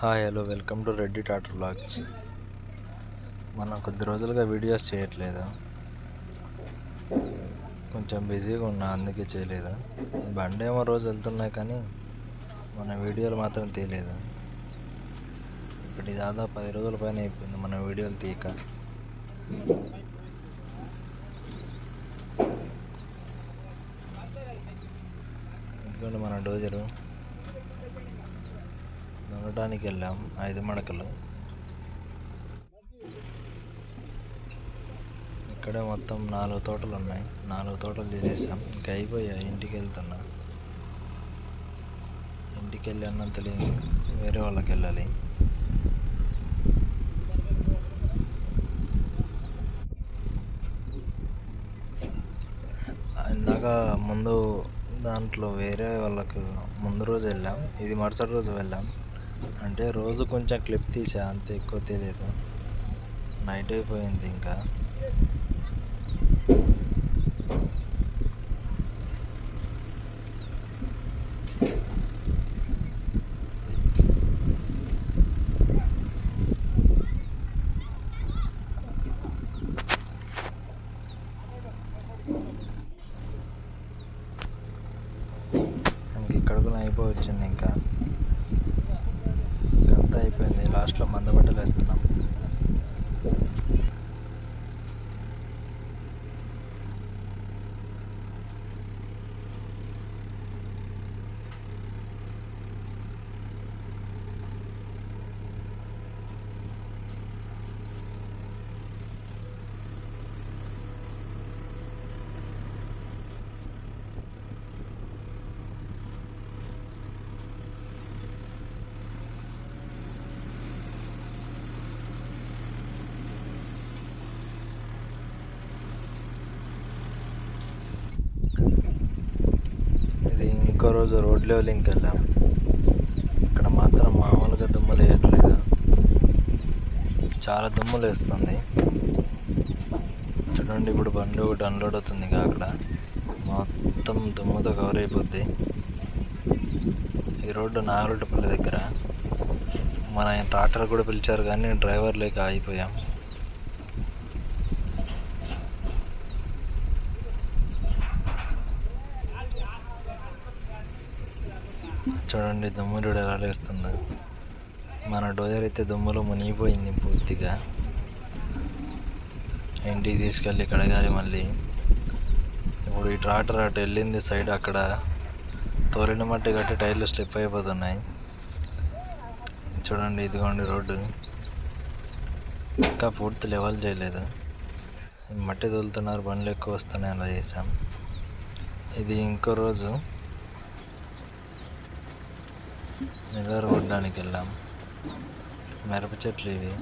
Hi hello welcome to Reddy Tatar blogs మనం కొద్ది రోజులుగా వీడియోస్ చేయట్లేదు? కొంచెం బిజీగా ఉన్నా అందుకే చేయలేదు? బండేమో రోజు వెళ్తున్నాయి కానీ మన వీడియోలు మాత్రం తీయలేదు? ఇప్పుడు దాదాపు పది రోజుల పైన అయిపోయింది మన వీడియోలు తీయక. ఎందుకంటే మన డోజరు. దున్నడానికి వెళ్ళాం ఐదు మడకలు. ఇక్కడే మొత్తం నాలుగు తోటలు ఉన్నాయి నాలుగు తోటలు చేసేసాం ఇంకా అయిపోయాయి ఇంటికి వెళ్తున్నా ఇంటికి వెళ్ళి లేదు వేరే వాళ్ళకి వెళ్ళాలి ఇందాక ముందు దాంట్లో వేరే వాళ్ళకు ముందు రోజు వెళ్ళాం. ఇది మరుసటి రోజు వెళ్ళాం. అంటే రోజు కొంచెం క్లిప్ తీసా అంత ఎక్కువ తెలియదు. నైట్ అయిపోయింది ఇంకా. ఇంక ఇక్కడ కూడా అయిపోవచ్చింది ఇంకా అంతా అయిపోయింది లాస్ట్లో మంద బట్టలు వేస్తున్నాం ఇది ఇంకో రోజు రోడ్ లెవెలింగ్కి వెళ్ళాం ఇక్కడ మాత్రం మామూలుగా దుమ్ములు వేయట్లేదు. చాలా దుమ్ములు వేస్తుంది. చూడండి ఇప్పుడు బండి ఒకటి అన్లోడ్ అవుతుంది అక్కడ. మొత్తం దుమ్ముతో కవర్ అయిపోద్ది. ఈ రోడ్డు నాగరొట్టపల్లి దగ్గర. మన ట్రాక్టర్ కూడా పిలిచారు కానీ డ్రైవర్ లేక ఆగిపోయాం. చూడండి దుమ్ములు ఎలా లేస్తుందో. మన డోజర్ అయితే దుమ్ములో మునిగిపోయింది పూర్తిగా. ఇంటికి తీసుకెళ్ళి కడగాలి మళ్ళీ. ఇప్పుడు ఈ ట్రాక్టర్ అటు వెళ్ళింది సైడ్ అక్కడ తోలిన మట్టి కట్టి టైర్లు స్లిప్ అయిపోతున్నాయి. చూడండి ఇదిగోండి రోడ్డు. ఇంకా పూర్తి లెవెల్ చేయలేదు. మట్టి తోలుతున్నారు బండ్లు ఎక్కువ వస్తున్నాయి అలా చేసాం ఇది ఇంకో రోజు. నిలరు కొట్టడానికి వెళ్ళాం. మిరప చెట్లు ఇవి.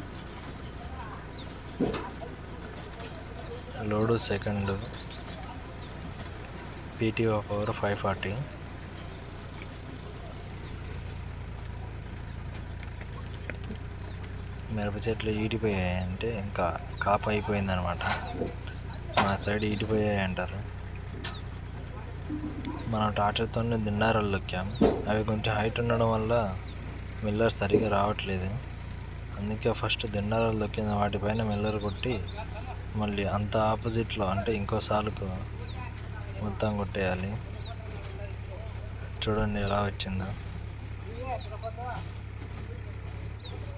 Load second. PTO hour five forty. మిరప చెట్లు ఈడిపోయాయి అంటే ఇంకా కాపు అయిపోయిందనమాట. మా సైడ్ ఈడిపోయాయి అంటారు మనం ట్రాక్టర్తోనే దిండారాలు ఎక్కాం అవి కొంచెం హైట్ ఉండడం వల్ల మిల్లర్ సరిగా రావట్లేదు. అందుకే ఫస్ట్ దిండారాలు దొక్కిన వాటిపైన మిల్లర్ కొట్టి మళ్ళీ అంత ఆపోజిట్లో అంటే ఇంకో సాలుకు మొత్తం కొట్టేయాలి. చూడండి ఎలా వచ్చిందో.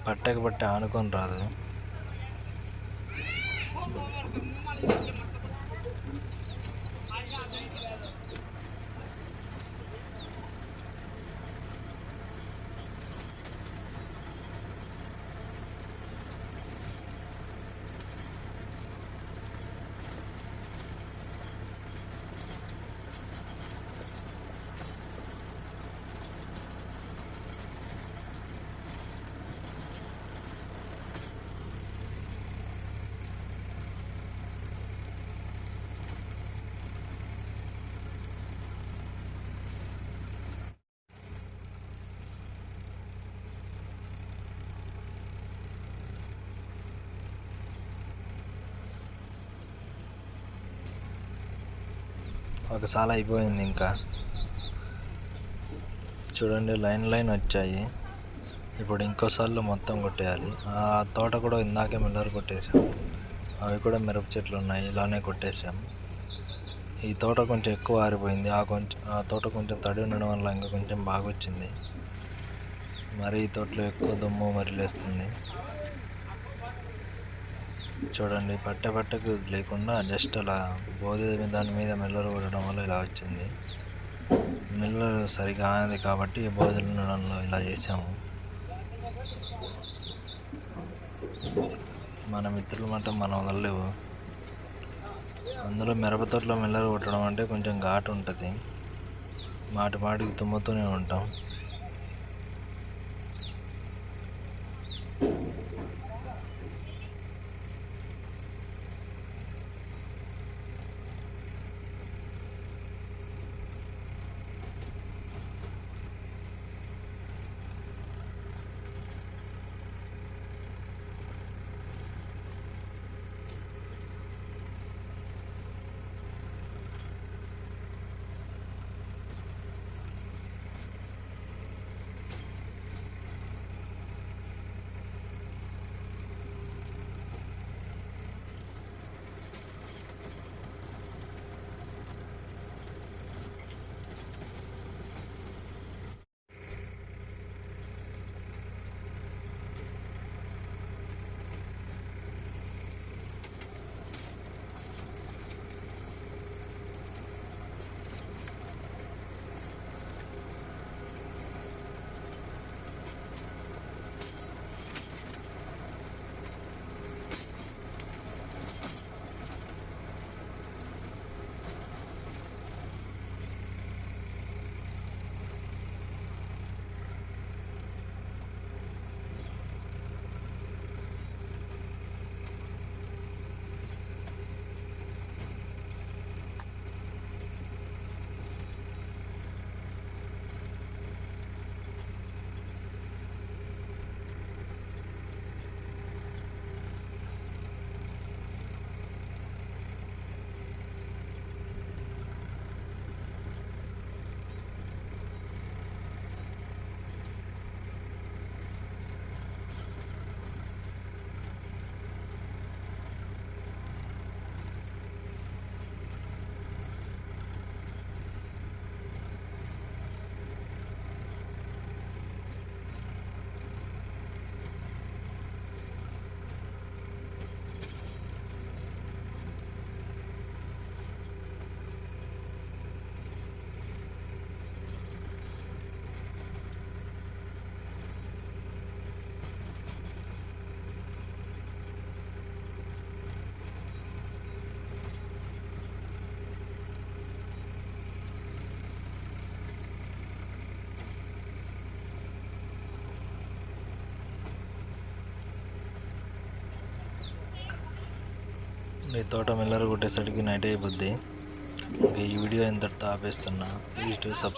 పట్టక పట్టే ఆనుకొని రాదు. ఒకసారి అయిపోయింది ఇంకా. చూడండి లైన్ లైన్ వచ్చాయి. ఇప్పుడు ఇంకోసార్లు మొత్తం కొట్టేయాలి. ఆ తోట కూడా ఇందాకే మిల్లర్ కొట్టేసాం. అవి కూడా మిరప చెట్లు ఉన్నాయి ఇలానే కొట్టేసాం. ఈ తోట కొంచెం ఎక్కువ ఆరిపోయింది. ఆ కొంచెం ఆ తోట కొంచెం తడి ఉండడం వల్ల ఇంకా కొంచెం బాగా వచ్చింది మరి ఈ తోటలో ఎక్కువ దుమ్ము మరి లేస్తుంది చూడండి పట్టె పట్టకు లేకుండా జస్ట్ అలా బోధి దాని మీద మిల్లర్ కొట్టడం వల్ల ఇలా వచ్చింది. మిల్లర్ సరిగా ఆనది కాబట్టి ఈ ఉండడంలో ఇలా చేసాము మన మిత్రులు మాట మనం వదలలేవు అందులో మిరప తోటలో మిల్లర్ కొట్టడం అంటే కొంచెం ఘాటు ఉంటుంది. మాటి మాటికి తుమ్ముతూనే ఉంటాం. ఈ తోట మిల్లర్ కొట్టేసరికి నైట్ అయిపోద్ది. ఈ వీడియో ఇంతటితో ఆపేస్తున్నా. Please to subscribe